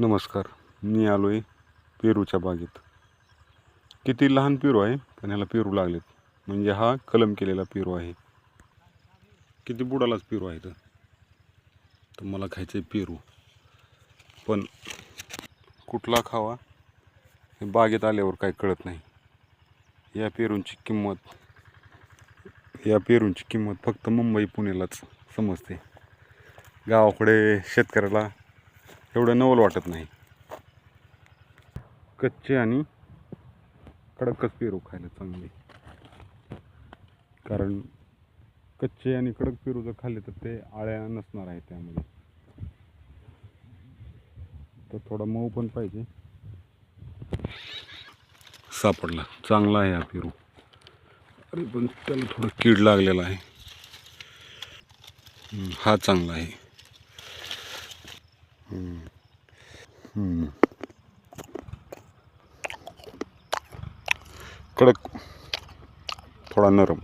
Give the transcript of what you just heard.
नमस्कार मी आलो आहे पेरूच्या बागेत. किती लहान पेरू आहे पण ह्याला पेरू लागलेत. म्हणजे हा कलम केलेला पेरू आहे. किती बुडालाच पेरू आहे तर तर मला खायचं आहे पेरू. पण कुठला खावा हे बागेत आल्यावर काय कळत नाही. या पेरूंची किंमत या पेरूंची किंमत फक्त मुंबई पुण्यालाच समजते. गावाकडे शेतकऱ्याला एवढं नवल वाटत नाही. कच्चे आणि कडकच पेरू खायला चांगले. कारण कच्चे आणि कडक पेरू जर खाल्ले तर ते आळ्या नसणार आहे त्यामध्ये. तर थोडा मऊ पण पाहिजे. सापडला. चांगला आहे हा पेरू. अरे पण त्याला थोडं कीड लागलेला आहे. हा चांगला आहे. हम्म. कडक थोडा नरम